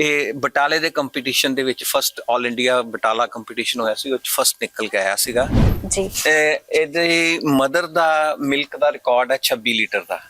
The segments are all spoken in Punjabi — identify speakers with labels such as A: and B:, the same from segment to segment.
A: ਇਹ ਬਟਾਲੇ ਦੇ ਕੰਪੀਟੀਸ਼ਨ ਦੇ ਵਿੱਚ ਫਸਟ 올 ਇੰਡੀਆ ਬਟਾਲਾ ਕੰਪੀਟੀਸ਼ਨ ਹੋਇਆ ਸੀ ਉਹ ਚ ਫਸਟ ਨਿਕਲ ਕੇ ਆਇਆ ਸੀਗਾ।
B: ਜੀ।
A: ਇਹ ਇਹਦੇ ਮਦਰ ਦਾ ਮਿਲਕ ਦਾ ਰਿਕਾਰਡ ਹੈ 26 ਲੀਟਰ ਦਾ।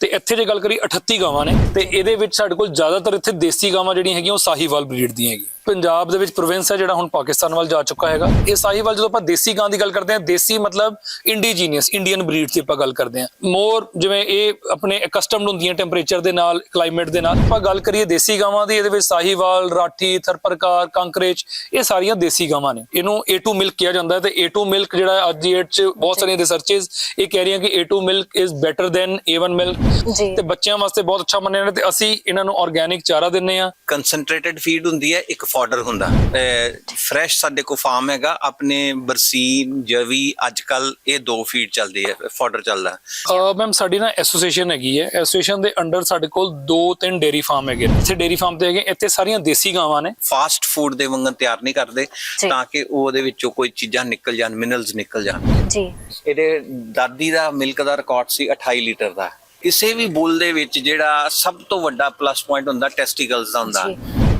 C: ਤੇ ਇੱਥੇ ਜੇ ਗੱਲ ਕਰੀ 38 ਗਾਵਾਂ ਨੇ ਤੇ ਇਹਦੇ ਵਿੱਚ ਸਾਡੇ ਕੋਲ ਜ਼ਿਆਦਾਤਰ ਇੱਥੇ ਦੇਸੀ ਗਾਵਾਂ ਜਿਹੜੀਆਂ ਹੈਗੀਆਂ ਉਹ ਸਾਹੀਵਾਲ ਬਰੀਡ ਦੀਆਂ ਹੈਗੀਆਂ। ਪੰਜਾਬ ਦੇ ਵਿੱਚ ਪ੍ਰੋਵਿੰਸ ਹੈ ਜਿਹੜਾ ਹੁਣ ਪਾਕਿਸਤਾਨ ਵੱਲ ਜਾ ਚੁੱਕਾ ਹੈਗਾ। ਇਹ ਸਾਹੀਵਾਲ ਜਦੋਂ ਆਪਾਂ ਦੇਸੀ ਗਾਂ ਦੀ ਗੱਲ ਕਰਦੇ ਹਾਂ ਦੇਸੀ ਮਤਲਬ ਇੰਡੀਜੀਨੀਅਸ ਇੰਡੀਅਨ ਬਰੀਡ ਦੀ ਆਪਾਂ ਗੱਲ ਕਰਦੇ ਹਾਂ। ਮੋਰ ਜਿਵੇਂ ਇਹ ਆਪਣੇ ਅਕਸਟਮਡ ਹੁੰਦੀਆਂ ਟੈਂਪਰੇਚਰ ਦੇ ਨਾਲ ਕਲਾਈਮੇਟ ਦੇ ਨਾਲ। ਆਪਾਂ ਗੱਲ ਕਰੀਏ ਦੇਸੀ ਗਾਵਾਂ ਦੀ ਇਹਦੇ ਵਿੱਚ ਸਾਹੀਵਾਲ ਰਾਠੀ ਥਰਪਰਕਾਰ ਕੰਕਰੇਜ ਇਹ ਸਾਰੀਆਂ ਦੇਸੀ ਗਾਵਾਂ ਨੇ। ਇਹਨੂੰ A2 ਮਿਲਕ ਕਿਹਾ ਜਾਂਦਾ ਹੈ ਤੇ A2 ਮਿਲਕ ਜਿਹੜਾ ਅੱਜ ਦੀ ਡੇਟ 'ਚ ਬਹੁਤ ਸਾਰੀਆਂ ਰਿਸਰਚਸ ਇਹ ਕਹਿ ਰਹੀਆਂ ਕਿ A2 milk is better than A1 milk ਤੇ ਬੱਚਿਆਂ ਵਾਸਤੇ ਬਹੁਤ ਅੱਛਾ ਮੰਨਿਆ ਜਾਂਦਾ ਤੇ ਅਸੀਂ ਇਹਨਾਂ ਨੂੰ ਆਰਗੇਨਿਕ ਚਾਰਾ ਦਿੰਨੇ ਆ
A: ਕੰਸਨਟ੍ਰੇਟਡ ਫੀਡ ਹੁੰਦੀ ਹੈ ਇੱਕ ਫਾਡਰ ਹੁੰਦਾ। ਫਰੈਸ਼ ਸਾਡੇ ਕੋ ਫਾਰਮ ਹੈਗਾ। ਆਪਣੇ ਬਰਸੀਨ ਜਵੀ ਅੱਜ ਕੱਲ ਇਹ ਦੋ ਫੀਡ ਚੱਲਦੀ ਹੈ ਫਾਡਰ ਚੱਲਦਾ।
C: ਮੈਮ ਸਾਡੀ ਨਾ ਐਸੋਸੀਏਸ਼ਨ ਹੈਗੀ ਹੈ। ਐਸੋਸੀਏਸ਼ਨ ਦੇ ਅੰਡਰ ਸਾਡੇ ਕੋਲ ਦੋ ਤਿੰਨ ਡੇਰੀ ਫਾਰਮ ਹੈਗੇ। ਇੱਥੇ ਡੇਰੀ ਫਾਰਮ ਤੇ ਹੈਗੇ ਇੱਥੇ ਸਾਰੀਆਂ ਦੇਸੀ ਗਾਵਾਂ ਨੇ।
A: ਫਾਸਟ ਫੂਡ ਦੇ ਵਾਂਗਨ ਤਿਆਰ ਨਹੀਂ ਕਰਦੇ। ਤਾਂ ਕਿ ਉਹਦੇ ਵਿੱਚੋਂ ਕੋਈ ਚੀਜ਼ਾਂ ਨਿਕਲ ਜਾਣ ਮਿਨਰਲਸ ਨਿਕਲ ਜਾਣ।
B: ਜੀ।
A: ਇਹਦੇ ਦਾਦੀ ਦਾ ਮਿਲਕ ਦਾ ਰਿਕਾਰਡ ਸੀ 28 ਲੀਟਰ ਦਾ। ਕਿਸੇ ਵੀ ਬੁੱਲ ਦੇ ਵਿੱਚ ਜਿਹੜਾ ਸਭ ਤੋਂ ਵੱਡਾ ਪਲੱਸ ਪੁਆਇੰਟ ਹੁੰਦਾ ਟੈਸਟੀਕਲਸ ਦਾ ਹੁੰਦਾ।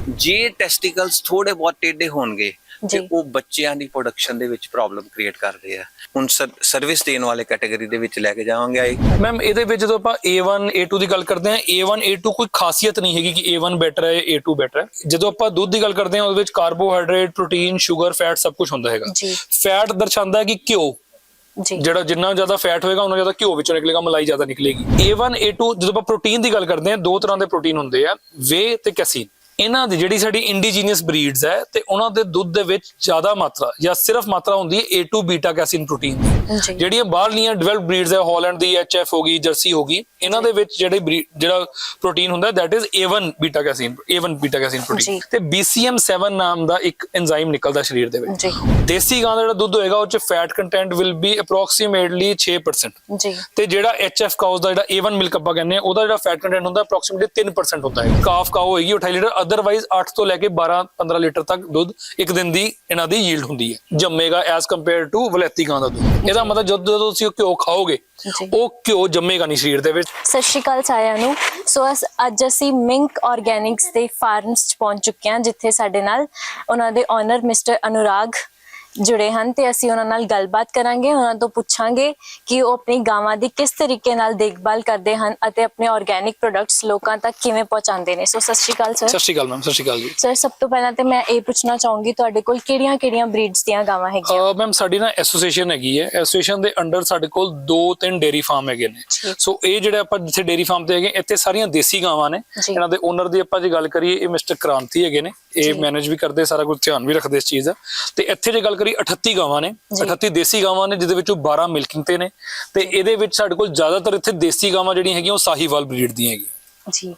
A: ਜੇ ਟੈਸਟੀਕਲਸ ਥੋੜੇ ਬਹੁਤ ਟੇਢੇ ਹੋਣਗੇ ਤੇ। ਉਹ ਬੱਚਿਆਂ ਦੀ ਪ੍ਰੋਡਕਸ਼ਨ ਦੇ ਵਿੱਚ ਪ੍ਰੋਬਲਮ ਕ੍ਰੀਏਟ ਕਰਦੇ ਆ। ਹੁਣ ਸਰਵਿਸ ਦੇਣ ਵਾਲੇ ਕੈਟਾਗਰੀ ਦੇ ਵਿੱਚ ਲੈ ਕੇ ਜਾਵਾਂਗੇ ਆਈ
C: ਮੈਮ ਇਹਦੇ ਵਿੱਚ ਜਦੋਂ ਆਪਾਂ A1 A2 ਦੀ ਗੱਲ ਕਰਦੇ ਹਾਂ A1 A2 ਕੋਈ ਖਾਸੀਅਤ ਨਹੀਂ ਹੈਗੀ ਕਿ A1 ਬੈਟਰ ਹੈ A2 ਬੈਟਰ ਹੈ। ਜਦੋਂ ਆਪਾਂ ਦੁੱਧ ਦੀ ਗੱਲ ਕਰਦੇ ਹਾਂ ਉਹਦੇ ਵਿੱਚ ਕਾਰਬੋਹਾਈਡਰੇਟ ਪ੍ਰੋਟੀਨ ਸ਼ੂਗਰ ਫੈਟ ਸਭ ਕੁਝ ਹੁੰਦਾ ਹੈਗਾ। ਫੈਟ ਦਰਸਾਉਂਦਾ ਹੈ ਕਿ ਘਿਓ। ਜਿਹੜਾ ਜਿੰਨਾ ਜ਼ਿਆਦਾ ਫੈਟ ਹੋਏਗਾ ਉਹਨਾਂ ਜ਼ਿਆਦਾ ਘਿਓ ਵਿੱਚੋਂ ਨਿਕਲੇਗਾ ਮਲਾਈ ਜ਼ਿਆਦਾ ਨਿਕਲੇਗੀ। A1 A2 ਜਦੋਂ ਆਪਾਂ ਪ੍ਰੋਟੀਨ ਦੀ ਗੱਲ ਕਰਦੇ ਹਾਂ ਦੋ ਤਰ੍ਹਾਂ ਦੇ ਪ੍ਰੋਟੀਨ ਹੁੰਦੇ ਆ ਵੇ ਤੇ ਕੈਸੀਨ ਇਹਨਾਂ ਦੀ ਜਿਹੜੀ ਸਾਡੀ ਇੰਡੀਜੀਨੀਅਸ ਬਰੀਡਸ ਹੈ ਤੇ ਉਹਨਾਂ ਦੇ ਦੁੱਧ ਦੇ ਵਿੱਚ ਜ਼ਿਆਦਾ ਮਾਤਰਾ ਜਾਂ ਸਿਰਫ ਮਾਤਰਾ ਹੁੰਦੀ ਹੈ A2 ਬੀਟਾ ਕੈਸੀਨ ਪ੍ਰੋਟੀਨ ਦੀ। ਜਿਹੜੀਆਂ ਬਾਹਰਲੀਆਂ ਡਿਵੈਲਪ ਬਰੀਡਸ ਹੈ ਹਾਲੈਂਡ ਦੀ ਐਚਐਫ ਹੋ ਗਈ ਜਰਸੀ ਹੋ ਗਈ ਇਹਨਾਂ ਦੇ ਵਿੱਚ ਜਿਹੜੇ ਜਿਹੜਾ ਪ੍ਰੋਟੀਨ ਹੁੰਦਾ that is A1 beta casein A1 beta casein protein. ਤੇ BCM7 ਨਾਮ ਦਾ ਇੱਕ ਐਂਜ਼ਾਈਮ ਨਿਕਲਦਾ ਸਰੀਰ ਦੇ ਵਿੱਚ।
B: ਜੀ।
C: ਦੇਸੀ ਗਾਂ ਦਾ ਜਿਹੜਾ ਦੁੱਧ ਹੋਏਗਾ ਉਹ ਚ fat content will be approximately 6%
B: ਜੀ।
C: ਤੇ ਜਿਹੜਾ HF ਕਾਉਸ ਦਾ ਜਿਹੜਾ A1 ਮਿਲਕ ਆਪਾਂ ਕਹਿੰਦੇ ਆ ਉਹਦਾ ਜਿਹੜਾ ਫੈਟ ਕੰਟੈਂਟ ਹੁੰਦਾ ਅਪਰੋਕਸੀਮੇਟਲੀ 3% ਹੁੰਦਾ ਹੈ। ਕਾਫ ਕਾਉ ਹੋਏਗੀ 28 ਲੀਟਰ ਅਦਰਵਾਈਜ਼ 8 ਤੋਂ ਲੈ ਕੇ 12 15 ਲੀਟਰ ਤੱਕ ਦੁੱਧ ਇੱਕ ਦਿਨ ਦੀ ਇਹਨਾਂ ਦੀ ਯੀਲਡ ਹੁੰਦੀ ਹੈ। ਜੰਮੇਗਾ ਐਸ ਕੰਪੇਅਰ ਟੂ ਵਲੈਤੀ ਗਾਂ ਦਾ ਦੁੱਧ। ਇਹਦਾ ਮਤਲਬ ਜਦੋਂ ਜਦੋਂ ਤੁਸੀਂ ਘਿਓ ਖਾਓਗੇ। ਉਹ ਘਿਓ ਜੰਮੇਗਾ ਨਹੀਂ ਸਰੀਰ ਦੇ ਵਿੱਚ।
B: ਸਤਿ ਸ਼੍ਰੀ ਅਕਾਲ ਸਾਰਿਆਂ ਨੂੰ। ਸੋ ਅੱਜ ਅਸੀਂ ਮਿੰਕ ਆਰਗੈਨਿਕਸ ਦੇ ਫਾਰਮਸ ਚ ਪਹੁੰਚ ਚੁੱਕੇ ਹਾਂ ਜਿੱਥੇ ਸਾਡੇ ਨਾਲ ਉਹਨਾਂ ਦੇ ਓਨਰ ਮਿਸਟਰ ਅਨੁਰਾਗ ਜੁੜੇ ਹਨ ਤੇ ਅਸੀਂ ਉਹਨਾਂ ਨਾਲ ਗੱਲਬਾਤ ਕਰਾਂਗੇ ਉਹਨਾਂ ਤੋਂ ਪੁੱਛਾਂਗੇ ਕਿ ਉਹ ਆਪਣੀ ਗਾਵਾਂ ਦੀ ਕਿਸ ਤਰੀਕੇ ਨਾਲ ਦੇਖਭਾਲ ਕਰਦੇ ਹਨ ਅਤੇ ਆਪਣੇ ਆਰਗੈਨਿਕ ਪ੍ਰੋਡਕਟਸ ਲੋਕਾਂ ਤੱਕ ਕਿਵੇਂ ਪਹੁੰਚਾਉਂਦੇ ਨੇ। ਸੋ ਸਤਿ ਸ਼੍ਰੀ ਅਕਾਲ ਸਰ
C: ਸਤਿ ਸ਼੍ਰੀ ਅਕਾਲ ਮੈਮ ਸਤਿ ਸ਼੍ਰੀ ਅਕਾਲ ਜੀ।
B: ਸਰ ਸਭ ਤੋਂ ਪਹਿਲਾਂ ਤੇ ਮੈਂ ਇਹ ਪੁੱਛਣਾ ਚਾਹੂੰਗੀ ਤੁਹਾਡੇ ਕੋਲ ਕਿਹੜੀਆਂ-ਕਿਹੜੀਆਂ ਬਰੀਡਸ ਦੀਆਂ ਗਾਵਾਂ ਹੈਗੀਆਂ?
C: ਮੈਮ ਸਾਡੀ ਨਾ ਐਸੋਸੀਏਸ਼ਨ ਹੈਗੀ ਹੈ। ਐਸੋਸੀਏਸ਼ਨ ਦੇ ਅੰਡਰ ਸਾਡੇ ਕੋਲ ਦੋ ਤਿੰਨ ਡੇਰੀ ਫਾਰਮ ਹੈਗੇ ਨੇ। ਸੋ ਇਹ ਜਿਹੜੇ ਆਪਾਂ ਜਿੱਥੇ ਡੇਰੀ ਫਾਰਮ ਤੇ ਹੈਗੇ ਇੱਥੇ ਸਾਰੀਆਂ ਦੇਸੀ ਗਾਵਾਂ ਨੇ। ਇਹਨਾਂ ਦੇ ਓਨਰ ਦੀ ਆਪਾਂ ਜੇ ਗੱਲ ਕਰੀਏ ਇਹ ਮਿਸਟਰ ਕ੍ਰਾਂਤੀ ਹੈਗੇ ਨੇ। ਇਹ। ਮੈਨੇਜ ਵੀ ਕਰਦੇ ਸਾਰਾ ਕੁਝ ਧਿਆਨ ਵੀ ਰੱਖਦੇ ਇਸ ਚੀਜ਼ ਦਾ। ਤੇ ਇੱਥੇ ਜੇ ਗੱਲ ਕਰੀ 38 ਗਾਵਾਂ ਨੇ
B: ਜੀ।
C: 38 ਦੇਸੀ ਗਾਵਾਂ ਨੇ ਜਿਹਦੇ ਵਿੱਚੋਂ 12 ਮਿਲਕਿੰਗ ਤੇ ਨੇ। ਤੇ ਇਹਦੇ ਵਿੱਚ ਸਾਡੇ ਕੋਲ ਜ਼ਿਆਦਾਤਰ ਇੱਥੇ ਦੇਸੀ ਗਾਵਾਂ ਜਿਹੜੀਆਂ ਹੈਗੀਆਂ ਉਹ ਸਾਹੀਵਾਲ ਬਰੀਡ ਦੀਆਂ ਹੈਗੀਆਂ।
B: ਜੀ।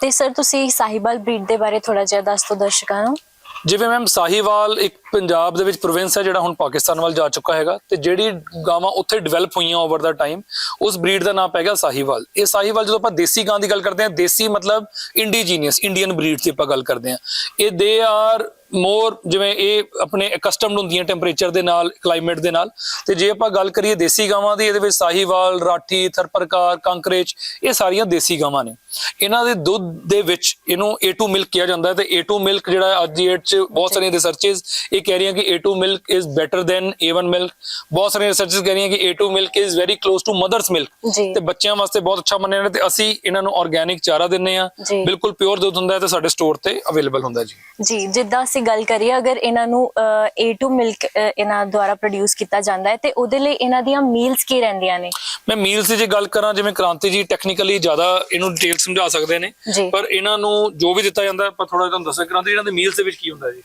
B: ਤੇ ਸਰ ਤੁਸੀਂ ਸਾਹੀਵਾਲ ਬਰੀਡ ਦੇ ਬਾਰੇ ਥੋੜਾ ਜਿਹਾ ਦੱਸ ਦਿਓ ਦਰਸ਼ਕਾਂ ਨੂੰ।
C: ਜਿਵੇਂ ਮੈਮ ਸਾਹੀਵਾਲ ਇੱਕ ਪੰਜਾਬ ਦੇ ਵਿੱਚ ਪ੍ਰੋਵਿੰਸ ਹੈ ਜਿਹੜਾ ਹੁਣ ਪਾਕਿਸਤਾਨ ਵੱਲ ਜਾ ਚੁੱਕਾ ਹੈਗਾ ਤੇ ਜਿਹੜੀ ਗਾਵਾਂ ਉੱਥੇ ਡਿਵੈਲਪ ਹੋਈਆਂ ਓਵਰ ਦਾ ਟਾਈਮ ਉਸ ਬਰੀਡ ਦਾ ਨਾਮ ਪੈ ਗਿਆ ਸਾਹੀਵਾਲ। ਇਹ ਸਾਹੀਵਾਲ ਜਦੋਂ ਆਪਾਂ ਦੇਸੀ ਗਾਂ ਦੀ ਗੱਲ ਕਰਦੇ ਹਾਂ, ਦੇਸੀ ਮਤਲਬ ਇੰਡੀਜੀਨੀਅਸ ਇੰਡੀਅਨ ਬਰੀਡ ਦੀ ਆਪਾਂ ਗੱਲ ਕਰਦੇ ਹਾਂ। ਇਹ ਦੇ ਆਰ ਮੋਰ ਜਿਵੇਂ ਇਹ ਆਪਣੇ ਅਕਸਟਮਡ ਹੁੰਦੀਆਂ ਟੈਂਪਰੇਚਰ ਦੇ ਨਾਲ ਕਲਾਈਮੇਟ ਦੇ ਨਾਲ। ਤੇ ਜੇ ਆਪਾਂ ਗੱਲ ਕਰੀਏ ਦੇਸੀ ਗਾਵਾਂ ਦੀ, ਇਹਦੇ ਵਿੱਚ ਸਾਹੀਵਾਲ, ਰਾਠੀ, ਥਰਪਰਕਾਰ ਕੰਕਰੇਚ ਇਹ ਸਾਰੀਆਂ ਦੇਸੀ ਗਾਵਾਂ ਨੇ। ਇਹਨਾਂ ਦੇ ਦੁੱਧ ਦੇ ਵਿੱਚ ਇਹਨੂੰ A2 ਮਿਲਕ ਕਿਹਾ ਜਾਂਦਾ ਹੈ ਤੇ A2 ਮਿਲਕ ਜਿਹੜਾ ਅੱਜ ਦੀ ਡੇਟ 'ਚ ਬਹੁਤ ਸਾਰੀਆਂ ਰਿਸਰਚਸ ਇਹ ਕਹਿ ਰਹੀਆਂ ਕਿ A2 milk is better than A1 milk ਬਹੁਤ ਸਾਰੀਆਂ ਰਿਸਰਚਸ ਕਹਿ ਰਹੀਆਂ ਕਿ A2 milk is very close to mother's milk ਤੇ ਬੱਚਿਆਂ ਵਾਸਤੇ ਬਹੁਤ ਅੱਛਾ ਮੰਨਿਆ ਜਾਂਦਾ ਤੇ ਅਸੀਂ ਇਹਨਾਂ ਨੂੰ ਆਰਗੇਨਿਕ ਚਾਰਾ ਦਿੰਨੇ ਆ। ਬਿਲਕੁਲ ਪਿਓਰ ਦੁੱਧ ਹੁੰਦਾ ਹੈ ਤੇ ਸਾਡੇ ਸਟੋਰ ਤੇ ਅਵੇਲੇਬਲ ਹੁੰਦਾ ਜੀ।
B: ਜੀ ਜਿੱਦਾਂ ਅਸੀਂ ਗੱਲ ਕਰੀਏ ਅਗਰ ਇਹਨਾਂ ਨੂੰ ਅਹ, A2 ਮਿਲਕ ਇਹਨਾਂ ਦੁਆਰਾ ਪ੍ਰੋਡਿਊਸ ਕੀਤਾ ਜਾਂਦਾ ਹੈ ਤੇ ਉਹਦੇ ਲਈ ਇਹਨਾਂ ਦੀਆਂ ਮੀਲਸ ਕੀ ਰਹਿੰਦੀਆਂ ਨੇ?
C: ਮੈਂ ਮੀਲਸ ਦੀ ਜੇ ਗੱਲ ਕਰਾਂ ਜਿਵੇਂ ਕ੍ਰਾਂਤੀ ਜੀ ਟੈਕਨੀਕਲੀ ਜ਼ਿਆਦਾ ਇਹਨੂੰ ਡਿਟੇਲ ਸਮਝਾ ਸਕਦੇ ਨੇ।
B: ਜੀ।
C: ਪਰ ਇਹਨਾਂ ਨੂੰ ਜੋ ਵੀ ਦਿੱਤਾ ਜਾਂਦਾ ਆਪਾਂ ਥੋੜਾ ਤੁਹਾਨੂੰ ਦੱਸਾਂ ਕ੍ਰਾਂਤੀ ਇਹਨਾਂ ਦੇ ਮੀਲਸ ਦੇ ਵਿੱਚ ਕੀ ਹੁੰਦਾ ਜੀ?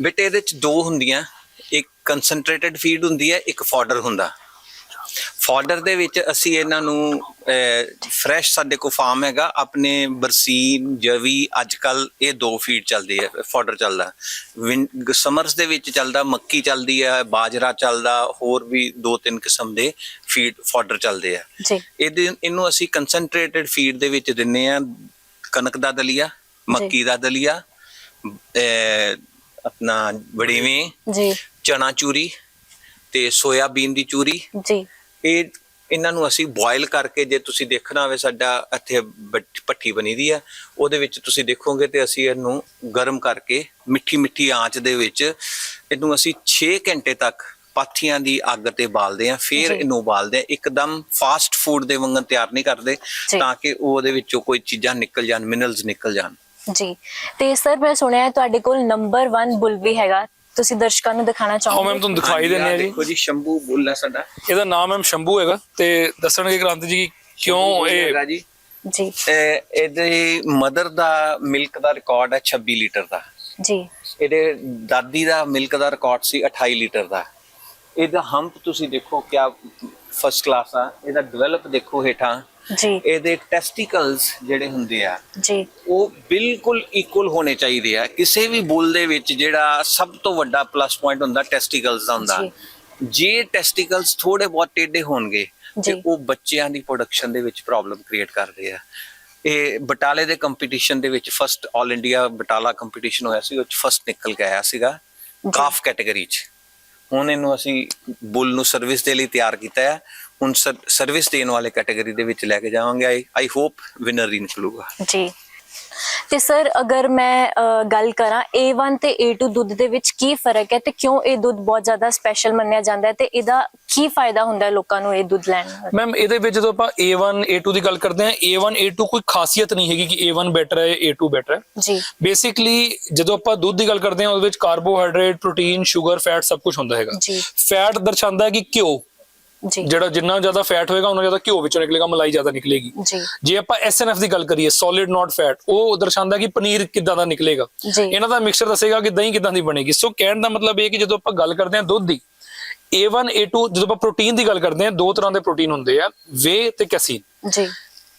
A: ਬੇਟੇ ਇਹਦੇ ਚ ਦੋ ਹੁੰਦੀਆਂ। ਇੱਕ ਕੰਸਨਟ੍ਰੇਟਡ ਫੀਡ ਹੁੰਦੀ ਹੈ ਇੱਕ ਫਾਡਰ ਹੁੰਦਾ। ਫਾਡਰ ਦੇ ਵਿੱਚ ਅਸੀਂ ਇਹਨਾਂ ਨੂੰ ਫਰੈਸ਼ ਸਾਡੇ ਕੋ ਫਾਰਮ ਹੈਗਾ। ਆਪਣੇ ਬਰਸੀਨ ਜਵੀ ਅੱਜ ਕੱਲ ਇਹ ਦੋ ਫੀਡ ਚੱਲਦੀ ਹੈ ਫਾਡਰ ਚੱਲਦਾ। ਸਮਰਸ ਦੇ ਵਿੱਚ ਚੱਲਦਾ ਮੱਕੀ ਚੱਲਦੀ ਹੈ ਬਾਜਰਾ ਚੱਲਦਾ ਹੋਰ ਵੀ ਦੋ ਤਿੰਨ ਕਿਸਮ ਦੇ ਫੀਡ ਫਾਡਰ ਚੱਲਦੇ ਆ।
B: ਜੀ।
A: ਇਹਦੇ ਇਹਨੂੰ ਅਸੀਂ ਕੰਸਨਟ੍ਰੇਟਡ ਫੀਡ ਦੇ ਵਿੱਚ ਦਿੰਨੇ ਆ ਕਣਕ ਦਾ ਦਲੀਆ ਮੱਕੀ ਦਾ ਦਲੀਆ ਆਪਣਾ ਬੜੀਵੇਂ
B: ਜੀ।
A: ਚਨਾ ਚੂਰੀ ਤੇ ਸੋਇਆਬੀਨ ਦੀ ਚੂਰੀ
B: ਜੀ।
A: ਇਹ ਇਹਨਾਂ ਨੂੰ ਅਸੀਂ ਬੋਇਲ ਕਰਕੇ ਜੇ ਤੁਸੀਂ ਦੇਖਣਾ ਹੋਵੇ ਸਾਡਾ ਇੱਥੇ ਭੱਠੀ ਬਣੀ ਦੀ ਆ ਉਹਦੇ ਵਿੱਚ ਤੁਸੀਂ ਦੇਖੋਗੇ ਤੇ ਅਸੀਂ ਇਹਨੂੰ ਗਰਮ ਕਰਕੇ ਮਿੱਠੀ ਮਿੱਠੀ ਆਂਚ ਦੇ ਵਿੱਚ ਇਹਨੂੰ ਅਸੀਂ 6 ਘੰਟੇ ਤੱਕ ਪਾਥੀਆਂ ਦੀ ਅੱਗ ਤੇ ਬਾਲਦੇ ਆ ਫਿਰ। ਇਹਨੂੰ ਉਬਾਲਦੇ ਆ ਇੱਕਦਮ ਫਾਸਟ ਫੂਡ ਦੇ ਵਾਂਗਨ ਤਿਆਰ ਨਹੀਂ ਕਰਦੇ। ਤਾਂ ਕਿ ਉਹ ਉਹਦੇ ਵਿੱਚੋਂ ਕੋਈ ਚੀਜ਼ਾਂ ਨਿਕਲ ਜਾਣ ਮਿਨਰਲਸ ਨਿਕਲ ਜਾਣ
B: ਜੀ ਤੇ ਸਰ ਮੈਂ ਸੁਣਿਆ ਤੁਹਾਡੇ ਕੋਲ ਨੰਬਰ 1 ਬੁੱਲ ਵੀ ਹੈਗਾ ਤੁਸੀਂ ਦਰਸ਼ਕਾਂ ਨੂੰ ਦਿਖਾਣਾ ਚਾਹੋਗੇ?
C: ਮੈਮ ਤੁਹਾਨੂੰ ਦਿਖਾਈ ਦਿੰਨੇ ਆ ਜੀ।
A: ਦੇਖੋ ਜੀ ਸ਼ੰਭੂ ਬੁੱਲ ਹੈ ਸਾਡਾ।
C: ਇਹਦਾ ਨਾਮ ਮੈਮ ਸ਼ੰਭੂ ਹੈਗਾ ਤੇ ਦੱਸਣਗੇ ਕ੍ਰਾਂਤੀ ਜੀ ਕਿ ਕਿਉਂ ਇਹ
A: ਹੈਗਾ ਜੀ।
B: ਜੀ।
A: ਇਹ- ਇਹਦੇ ਮਦਰ ਦਾ ਮਿਲਕ ਦਾ ਰਿਕਾਰਡ ਹੈ 26 ਲੀਟਰ ਦਾ।
B: ਜੀ।
A: ਇਹਦੇ ਦਾਦੀ ਦਾ ਮਿਲਕ ਦਾ ਰਿਕਾਰਡ ਸੀ 28 ਲੀਟਰ ਦਾ। ਇਹਦਾ ਹੰਪ ਤੁਸੀਂ ਦੇਖੋ ਕਿਆ ਫਸਟ ਕਲਾਸ ਆ। ਇਹਦਾ ਡਿਵੈਲਪ ਦੇਖੋ ਹੇਠਾਂ।
B: ਜੀ।
A: ਇਹਦੇ ਟੈਸਟੀਕਲਸ ਜਿਹੜੇ ਹੁੰਦੇ ਆ
B: ਜੀ।
A: ਉਹ ਬਿਲਕੁਲ ਇਕੁਅਲ ਹੋਣੇ ਚਾਹੀਦੇ ਆ। ਕਿਸੇ ਵੀ ਬੁੱਲ ਦੇ ਵਿੱਚ ਜਿਹੜਾ ਸਭ ਤੋਂ ਵੱਡਾ ਪਲੱਸ ਪੁਆਇੰਟ ਹੁੰਦਾ ਟੈਸਟੀਕਲਸ ਦਾ ਹੁੰਦਾ ਜੇ। ਟੈਸਟੀਕਲਸ ਥੋੜੇ ਬਹੁਤ ਟੇਢੇ ਹੋਣਗੇ ਤੇ। ਉਹ ਬੱਚਿਆਂ ਦੀ ਪ੍ਰੋਡਕਸ਼ਨ ਦੇ ਵਿੱਚ ਪ੍ਰੋਬਲਮ ਕ੍ਰੀਏਟ ਕਰਦੇ ਆ। ਇਹ ਬਟਾਲੇ ਦੇ ਕੰਪੀਟੀਸ਼ਨ ਦੇ ਵਿੱਚ ਫਸਟ 올 ਇੰਡੀਆ ਬਟਾਲਾ ਕੰਪੀਟੀਸ਼ਨ ਹੋਇਆ ਸੀ ਉਹ ਚ ਫਸਟ ਨਿਕਲ ਕੇ ਆਇਆ ਸੀਗਾ ਕਾਫ ਕੈਟਾਗਰੀ ਚ। ਹੁਣ ਇਹਨੂੰ ਅਸੀਂ ਬੁੱਲ ਨੂੰ ਸਰਵਿਸ ਦੇ ਲਈ ਤਿਆਰ ਕੀਤਾ ਹੈ ਹੁਣ ਸਰਵਿਸ ਦੇਣ ਵਾਲੇ ਕੈਟਾਗਰੀ ਦੇ ਵਿੱਚ ਲੈ ਕੇ ਜਾਵਾਂਗੇ। ਆਈ ਆਈ ਹੋਪ ਵਿਨਰ ਹੀ ਨਿਕਲੂਗਾ।
B: ਜੀ। ਤੇ ਸਰ ਅਗਰ ਮੈਂ ਗੱਲ ਕਰਾਂ A1 ਤੇ A2 ਦੁੱਧ ਦੇ ਵਿੱਚ ਕੀ ਫ਼ਰਕ ਹੈ ਤੇ ਕਿਉਂ ਇਹ ਦੁੱਧ ਬਹੁਤ ਜ਼ਿਆਦਾ ਸਪੈਸ਼ਲ ਮੰਨਿਆ ਜਾਂਦਾ ਹੈ ਤੇ ਇਹਦਾ ਕੀ ਫਾਇਦਾ ਹੁੰਦਾ ਹੈ ਲੋਕਾਂ ਨੂੰ ਇਹ ਦੁੱਧ ਲੈਣ ਨਾਲ
C: ਮੈਮ ਇਹਦੇ ਵਿੱਚ ਜਦੋਂ ਆਪਾਂ A1 A2 ਦੀ ਗੱਲ ਕਰਦੇ ਹਾਂ A1 A2 ਕੋਈ ਖਾਸੀਅਤ ਨਹੀਂ ਹੈਗੀ ਕਿ A1 ਬੈਟਰ ਹੈ A2 ਬੈਟਰ ਹੈ।
B: ਜੀ।
C: ਬੇਸਿਕਲੀ ਜਦੋਂ ਆਪਾਂ ਦੁੱਧ ਦੀ ਗੱਲ ਕਰਦੇ ਹਾਂ ਉਹਦੇ ਵਿੱਚ ਕਾਰਬੋਹਾਈਡਰੇਟ ਪ੍ਰੋਟੀਨ ਸ਼ੂਗਰ ਫੈਟ ਸਭ ਕੁਝ ਹੁੰਦਾ ਹੈਗਾ।
B: ਜੀ।
C: ਫੈਟ ਦਰਸਾਉਂਦਾ ਹੈ ਕਿ ਘਿਓ। ਜਿਹੜਾ ਜਿੰਨਾ ਜ਼ਿਆਦਾ ਫੈਟ ਹੋਏਗਾ ਉਹਨਾਂ ਜ਼ਿਆਦਾ ਘਿਓ ਵਿੱਚੋਂ ਨਿਕਲੇਗਾ ਮਲਾਈ ਜ਼ਿਆਦਾ ਨਿਕਲੇਗੀ।
B: ਜੀ।
C: ਆਪਾਂ ਐਸਐਨਐਫ ਦੀ ਗੱਲ ਕਰੀਏ ਸੋਲਿਡ ਨਾਟ ਫੈਟ ਉਹ ਦਰਸਾਉਂਦਾ ਕਿ ਪਨੀਰ ਕਿੱਦਾਂ ਦਾ ਨਿਕਲੇਗਾ। ਇਹਨਾਂ ਦਾ ਮਿਕਸਚਰ ਦੱਸੇਗਾ ਕਿ ਦਹੀਂ ਕਿੱਦਾਂ ਦੀ ਬਣੇਗੀ। ਸੋ ਕਹਿਣ ਦਾ ਮਤਲਬ ਇਹ ਕਿ ਜਦੋਂ ਆਪਾਂ ਗੱਲ ਕਰਦੇ ਹਾਂ ਦੁੱਧ ਦੀ A1 A2 ਜਦੋਂ ਆਪਾਂ ਪ੍ਰੋਟੀਨ ਦੀ ਗੱਲ ਕਰਦੇ ਹਾਂ ਦੋ ਤਰ੍ਹਾਂ ਦੇ ਪ੍ਰੋਟੀਨ ਹੁੰਦੇ ਆ ਵੇ ਤੇ ਕੈਸੀਨ
B: ਜੀ।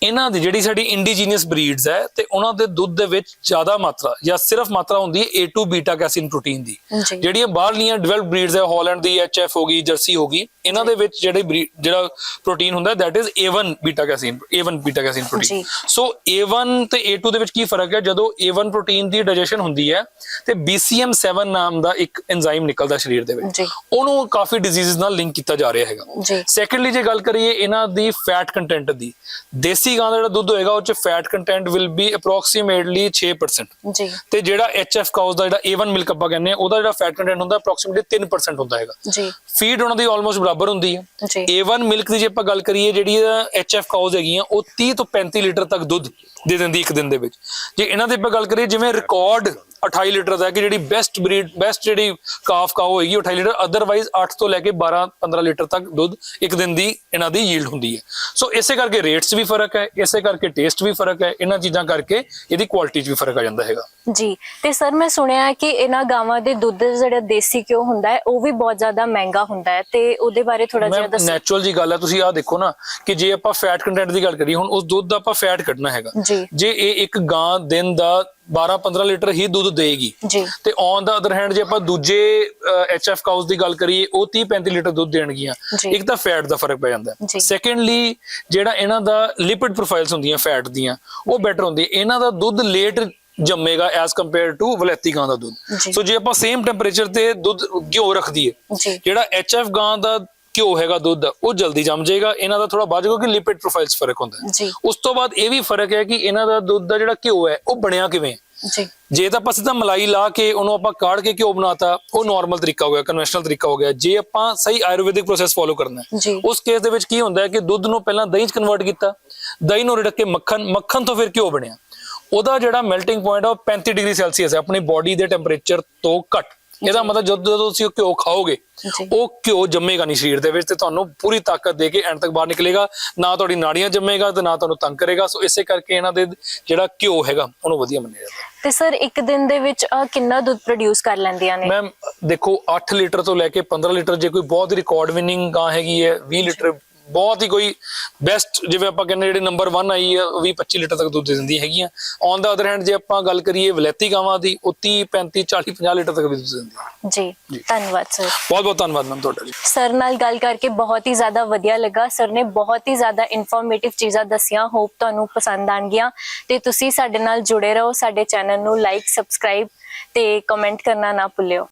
C: ਇਹਨਾਂ ਦੀ ਜਿਹੜੀ ਸਾਡੀ ਇੰਡੀਜੀਨੀਅਸ ਬਰੀਡਸ ਹੈ ਤੇ ਉਹਨਾਂ ਦੇ ਦੁੱਧ ਦੇ ਵਿੱਚ ਜ਼ਿਆਦਾ ਮਾਤਰਾ ਜਾਂ ਸਿਰਫ ਮਾਤਰਾ ਹੁੰਦੀ ਹੈ A2 ਬੀਟਾ ਕੈਸੀਨ ਪ੍ਰੋਟੀਨ ਦੀ। ਜਿਹੜੀਆਂ ਬਾਹਰਲੀਆਂ ਡਿਵੈਲਪਡ ਬਰੀਡਸ ਹੈ ਹਾਲੈਂਡ ਦੀ ਐਚਐਫ ਹੋ ਗਈ ਜਰਸੀ ਹੋ ਗਈ ਇਹਨਾਂ ਦੇ ਵਿੱਚ ਜਿਹੜੇ ਜਿਹੜਾ ਪ੍ਰੋਟੀਨ ਹੁੰਦਾ that is A1 beta casein A1 beta casein protein. So A1 ਤੇ A2 ਦੇ ਵਿੱਚ ਕੀ ਫ਼ਰਕ ਹੈ? ਜਦੋਂ A1 ਪ੍ਰੋਟੀਨ ਦੀ ਡਾਈਜੈਸ਼ਨ ਹੁੰਦੀ ਹੈ ਤੇ BCM7 ਨਾਮ ਦਾ ਇੱਕ ਐਂਜ਼ਾਈਮ ਨਿਕਲਦਾ ਸਰੀਰ ਦੇ ਵਿੱਚ। ਉਹਨੂੰ ਕਾਫੀ ਡਿਜ਼ੀਜ਼ਸ ਨਾਲ ਲਿੰਕ ਕੀਤਾ ਜਾ ਰਿਹਾ ਹੈਗਾ। ਸੈਕੰਡਲੀ ਜੇ ਗੱਲ ਕਰੀਏ ਇਹਨਾਂ ਦੀ ਫੈਟ ਕੰਟੈਂਟ ਦੀ ਦੇਸੀ ਗਾਂ ਦਾ ਜਿਹੜਾ ਦੁੱਧ ਹੋਏਗਾ ਉਹ ਚ fat content will be approximately 6%
B: ਜੀ।
C: ਤੇ ਜਿਹੜਾ ਐਚਐਫ ਕਾਊਸ ਦਾ ਜਿਹੜਾ A1 ਮਿਲਕ ਆਪਾਂ ਕਹਿੰਦੇ ਆ ਉਹਦਾ ਜਿਹੜਾ ਫੈਟ ਕੰਟੈਂਟ ਹੁੰਦਾ ਅਪਰੋਕਸੀਮੇਟਲੀ 3% ਹੁੰਦਾ ਹੈਗਾ।
B: ਜੀ।
C: ਫੀਡ ਉਹਨਾਂ ਦੀ ਆਲਮੋਸਟ ਬਰਾਬਰ ਹੁੰਦੀ ਹੈ।
B: ਜੀ।
C: A1 ਮਿਲਕ ਦੀ ਜੇ ਆਪਾਂ ਗੱਲ ਕਰੀਏ ਜਿਹੜੀ ਐਚਐਫ ਕਾਊਸ ਹੈਗੀਆਂ ਉਹ 30 ਤੋਂ 35 ਲੀਟਰ ਤੱਕ ਦੁੱਧ ਦੇ ਦਿੰਦੀ ਇੱਕ ਦਿਨ ਦੇ ਵਿੱਚ। ਜੇ ਇਹਨਾਂ ਦੀ ਆਪਾਂ ਗੱਲ ਕਰੀਏ ਜਿਵੇਂ ਰਿਕਾਰਡ 28 ਲੀਟਰ ਦਾ ਕਿ ਜਿਹੜੀ ਬੈਸਟ ਬਰੀਡ ਬੈਸਟ ਜਿਹੜੀ ਕਾਫ ਕਾਓ ਹੋਏਗੀ ਉਹ 28 ਲੀਟਰ ਅਦਰਵਾਈਜ਼ 8 ਤੋਂ ਲੈ ਕੇ 12 15 ਲੀਟਰ ਤੱਕ ਦੁੱਧ ਇੱਕ ਦਿਨ ਦੀ ਇਹਨਾਂ ਦੀ ਯੀਲਡ ਹੁੰਦੀ ਹੈ। ਸੋ ਇਸੇ ਕਰਕੇ ਰੇਟਸ ਵੀ ਫ਼ਰਕ ਹੈ ਇਸੇ ਕਰਕੇ ਟੇਸਟ ਵੀ ਫ਼ਰਕ ਹੈ ਇਹਨਾਂ ਚੀਜ਼ਾਂ ਕਰਕੇ ਇਹਦੀ ਕੁਆਲਿਟੀ 'ਚ ਵੀ ਫ਼ਰਕ ਆ ਜਾਂਦਾ ਹੈਗਾ।
B: ਜੀ ਤੇ ਸਰ ਮੈਂ ਸੁਣਿਆ ਕਿ ਇਹਨਾਂ ਗਾਵਾਂ ਦੇ ਦੁੱਧ ਜਿਹੜਾ ਦੇਸੀ ਘਿਓ ਹੁੰਦਾ ਹੈ ਉਹ ਵੀ ਬਹੁਤ ਜ਼ਿਆਦਾ ਮਹਿੰਗਾ ਹੁੰਦਾ ਹੈ ਤੇ ਉਹਦੇ ਬਾਰੇ ਥੋੜਾ ਜਿਹਾ ਦੱਸੋ।
C: ਨੈਚੁਰਲ ਜੀ ਗੱਲ ਹੈ ਤੁਸੀਂ ਆਹ ਦੇਖੋ ਨਾ ਕਿ ਜੇ ਆਪਾਂ ਫੈਟ ਕੰਟੈਂਟ ਦੀ ਗੱਲ ਕਰੀਏ ਹੁਣ ਉਸ ਦੁੱਧ ਦਾ ਆਪਾਂ ਫੈਟ ਕੱਢਣਾ ਹੈਗਾ।
B: ਜੇ
C: ਇਹ ਇੱਕ ਗਾਂ ਦਿਨ ਦਾ 12-15 ਲੀਟਰ ਹੀ ਦੁੱਧ ਦੇਗੀ
B: ਜੀ।
C: ਤੇ ਔਨ ਦਾ ਅਦਰ ਹੈਂਡ ਜੇ ਆਪਾਂ ਦੂਜੇ ਐਚਐਫ ਕਾਊਸ ਦੀ ਗੱਲ ਕਰੀਏ ਉਹ 30-35 ਲੀਟਰ ਦੁੱਧ ਦੇਣਗੀਆਂ। ਇੱਕ ਤਾਂ ਫੈਟ ਦਾ ਫ਼ਰਕ ਪੈ ਜਾਂਦਾ। ਸੈਕੰਡਲੀ ਜਿਹੜਾ ਇਹਨਾਂ ਦਾ ਲਿਪਿਡ ਪ੍ਰੋਫਾਈਲਸ ਹੁੰਦੀਆਂ ਫੈਟ ਦੀਆਂ ਉਹ ਬੈਟਰ ਹੁੰਦੀ ਇਹਨਾਂ ਦਾ ਦੁੱਧ ਲੇਟ ਜੰਮੇਗਾ ਐਸ ਕੰਪੇਅਰ ਟੂ ਵਲੈਤੀ ਗਾਂ ਦਾ। ਦੁੱਧ। ਸੋ ਜੇ ਆਪਾਂ ਸੇਮ ਟੈਂਪਰੇਚਰ ਤੇ ਦੁੱਧ ਘਿਓ ਰੱਖ ਦਈਏ ਜਿਹੜਾ ਐਚਐਫ ਗਾਂ ਦਾ ਘਿਓ ਹੈਗਾ ਦੁੱਧ ਉਹ ਜਲਦੀ ਜੰਮ ਜਾਏਗਾ। ਇਹਨਾਂ ਦਾ ਥੋੜਾ ਬਾਅਦ ਕਿਉਂਕਿ ਲਿਪਿਡ ਪ੍ਰੋਫਾਈਲਸ ਫ਼ਰਕ ਹੁੰਦਾ ਹੈ।
B: ਜੀ।
C: ਉਸ ਤੋਂ ਬਾਅਦ ਇਹ ਵੀ ਫ਼ਰਕ ਹੈ ਕਿ ਇਹਨਾਂ ਦਾ ਦੁੱਧ ਦਾ ਜਿਹੜਾ ਘਿਓ ਹੈ ਉਹ ਬਣਿਆ ਕਿਵੇਂ ਹੈ।
B: ਜੀ।
C: ਜੇ ਤਾਂ ਆਪਾਂ ਸਿੱਧਾ ਮਲਾਈ ਲਾ ਕੇ ਉਹਨੂੰ ਆਪਾਂ ਕਾੜ ਕੇ ਘਿਓ ਬਣਾਤਾ ਉਹ ਨਾਰਮਲ ਤਰੀਕਾ ਹੋ ਗਿਆ ਕਨਵੈਨਸ਼ਨਲ ਤਰੀਕਾ ਹੋ ਗਿਆ। ਜੇ ਆਪਾਂ ਸਹੀ ਆਯੁਰਵੈਦਿਕ ਪ੍ਰੋਸੈਸ ਫੋਲੋ ਕਰਨਾ ਹੈ ਉਸ ਕੇਸ ਦੇ ਵਿੱਚ ਕੀ ਹੁੰਦਾ ਹੈ ਕਿ ਦੁੱਧ ਨੂੰ ਪਹਿਲਾਂ ਦਹੀਂ 'ਚ ਕਨਵਰਟ ਕੀਤਾ ਦਹੀਂ ਨੂੰ ਰਿੜਕ ਕੇ ਮੱਖਣ ਮੱਖਣ ਤੋਂ ਫਿਰ ਘਿਓ ਬਣਿਆ। ਉਹਦਾ ਜਿਹੜਾ ਮੈਲਟਿੰਗ ਪੁਆਇੰਟ ਆ ਉਹ 35 ਡਿਗਰੀ ਸੈਲਸੀਅਸ ਹੈ ਆਪਣੀ ਬਾਡੀ ਦੇ ਟੈਂਪਰੇਚਰ ਤੋਂ ਘੱਟ। ਇਹਦਾ ਮਤਲਬ ਜਦੋਂ ਜਦੋਂ ਤੁਸੀਂ ਉਹ ਘਿਓ ਖਾਓਗੇ। ਉਹ ਘਿਓ ਜੰਮੇਗਾ ਨਹੀਂ ਸਰੀਰ ਦੇ ਵਿੱਚ ਤੇ ਤੁਹਾਨੂੰ ਪੂਰੀ ਤਾਕਤ ਦੇ ਕੇ ਐਂਡ ਤੱਕ ਬਾਹਰ ਨਿਕਲੇਗਾ। ਨਾ ਤੁਹਾਡੀ ਨਾੜੀਆਂ ਜੰਮੇਗਾ ਤੇ ਨਾ ਤੁਹਾਨੂੰ ਤੰਗ ਕਰੇਗਾ। ਸੋ ਇਸੇ ਕਰਕੇ ਇਹਨਾਂ ਦੇ ਜਿਹੜਾ ਘਿਓ ਹੈਗਾ ਉਹਨੂੰ ਵਧੀਆ ਮੰਨਿਆ ਜਾਂਦਾ।
B: ਤੇ ਸਰ ਇੱਕ ਦਿਨ ਦੇ ਵਿੱਚ ਕਿੰਨਾ ਦੁੱਧ ਪ੍ਰੋਡਿਊਸ ਕਰ ਲੈਂਦੀਆਂ ਨੇ?
C: ਮੈਮ ਦੇਖੋ 8 ਲੀਟਰ ਤੋਂ ਲੈ ਕੇ 15 ਲੀਟਰ ਜੇ ਕੋਈ ਬਹੁਤ ਰਿਕਾਰਡ ਵਿਨਿੰਗ ਗਾਂ ਹੈਗੀ ਹੈ 20 ਲੀਟਰ ਬਹੁਤ ਹੀ ਕੋਈ ਬੈਸਟ ਜਿਵੇਂ ਆਪਾਂ ਕਹਿੰਦੇ ਜਿਹੜੇ ਨੰਬਰ 1 ਆਈ ਉਹ 20 25 ਲੀਟਰ ਤੱਕ ਦੁੱਧ ਦਿੰਦੀ ਹੈਗੀਆਂ ਔਨ ਦਾ ਅਦਰ ਹੈਂਡ ਜੇ ਆਪਾਂ ਗੱਲ ਕਰੀਏ ਵਲੈਤੀ ਗਾਵਾਂ ਦੀ ਉਹ 30 35 40 50 ਲੀਟਰ ਤੱਕ ਵੀ ਦੁੱਧ ਦਿੰਦੀ
B: ਜੀ ਧੰਨਵਾਦ ਸਰ
C: ਬਹੁਤ ਬਹੁਤ ਧੰਨਵਾਦ ਮੈਮ ਤੁਹਾਡਾ ਜੀ।
B: ਸਰ ਨਾਲ ਗੱਲ ਕਰਕੇ ਬਹੁਤ ਹੀ ਜ਼ਿਆਦਾ ਵਧੀਆ ਲੱਗਾ। ਸਰ ਨੇ ਬਹੁਤ ਹੀ ਜ਼ਿਆਦਾ ਇਨਫੋਰਮੇਟਿਵ ਚੀਜ਼ਾਂ ਦੱਸੀਆਂ ਹੋਪ ਤੁਹਾਨੂੰ ਪਸੰਦ ਆਣਗੀਆਂ। ਤੇ ਤੁਸੀਂ ਸਾਡੇ ਨਾਲ ਜੁੜੇ ਰਹੋ ਸਾਡੇ ਚੈਨਲ ਨੂੰ ਲਾਈਕ ਸਬਸਕ੍ਰਾਈਬ ਤੇ ਕਮੈਂਟ ਕਰਨਾ ਨਾ ਭੁੱਲਿਓ।